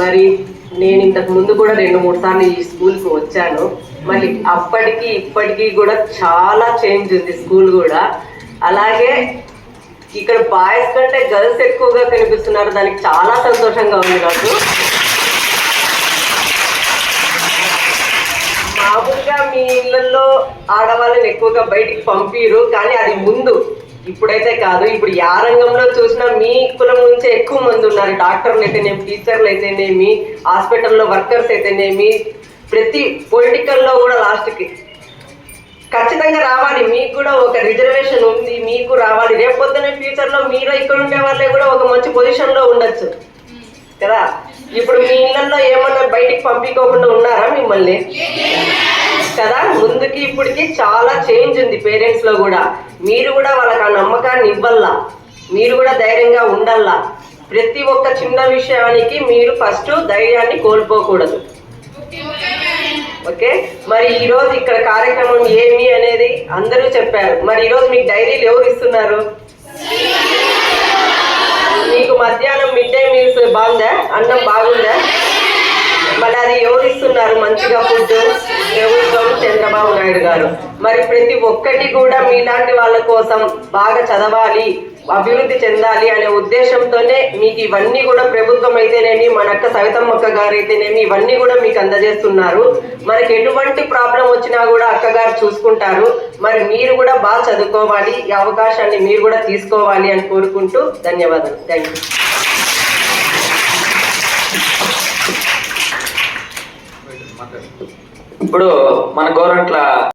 మరి నేను ఇంతకు ముందు కూడా రెండు మూడు సార్లు ఈ స్కూల్కి వచ్చాను. మళ్ళీ అప్పటికి ఇప్పటికీ కూడా చాలా చేంజ్ ఉంది స్కూల్ కూడా. అలాగే ఇక్కడ బాయ్స్ కంటే గర్ల్స్ ఎక్కువగా కనిపిస్తున్నారు. దానికి చాలా సంతోషంగా ఉంది నాకు. మామూలుగా మీ ఇళ్ళల్లో ఆడవాళ్ళని ఎక్కువగా బయటికి పంపిరు కానీ అది ముందు. ఇప్పుడైతే కాదు ఇప్పుడు యా రంగంలో చూసినా మీ కులం నుంచే ఎక్కువ మంది ఉన్నారు. డాక్టర్లు అయితేనేమి టీచర్లు అయితేనేమి హాస్పిటల్లో వర్కర్స్ అయితేనేమి ప్రతి పొలిటికల్లో కూడా లాస్ట్కి. ఖచ్చితంగా రావాలి. మీకు కూడా ఒక రిజర్వేషన్ ఉంది మీకు రావాలి. రేపు పొద్దున్న ఫ్యూచర్లో మీరు ఇక్కడ ఉండే వాళ్ళే కూడా ఒక మంచి పొజిషన్లో ఉండొచ్చు. కదా? ఇప్పుడు మీ ఇళ్ళల్లో ఏమన్నా బయటికి పంపించకుండా ఉన్నారా మిమ్మల్ని? కదా? ముందుకి ఇప్పటికి చాలా చేంజ్ ఉంది పేరెంట్స్లో కూడా. మీరు కూడా వాళ్ళకి ఆ నమ్మకాన్ని ఇవ్వల్లా మీరు కూడా ధైర్యంగా ఉండల్లా. ప్రతి ఒక్క చిన్న విషయానికి మీరు ఫస్ట్ ధైర్యాన్ని కోల్పోకూడదు. ఓకే? మరి ఈ రోజు ఇక్కడ కార్యక్రమం ఏమి అనేది అందరూ చెప్పారు. మరి ఈ రోజు మీకు డైరీలు ఎవరు ఇస్తున్నారు? మీకు మధ్యాహ్నం మిడ్ డే మీల్స్ బాగుందా? అన్నం బాగుందా? మరి అది ఎవరు ఇస్తున్నారు? మంచిగా ఫుడ్ ఎవరు నాయుడు గారు. మరి ప్రతి ఒక్కటి కూడా మీలాంటి వాళ్ళ కోసం బాగా చదవాలి అభివృద్ధి చెందాలి అనే ఉద్దేశంతోనే మీకు ఇవన్నీ కూడా ప్రభుత్వం అయితేనేమి మన అక్క సవితమ్మక్క గారు అయితేనేమి ఇవన్నీ కూడా మీకు అందజేస్తున్నారు. మనకి ఎటువంటి ప్రాబ్లం వచ్చినా కూడా అక్కగారు చూసుకుంటారు. మరి మీరు కూడా బాగా చదువుకోవాలి ఈ అవకాశాన్ని మీరు కూడా తీసుకోవాలి అని కోరుకుంటూ ధన్యవాదాలు. థ్యాంక్ యూ ఇప్పుడు మన గవర్నమెంట్ల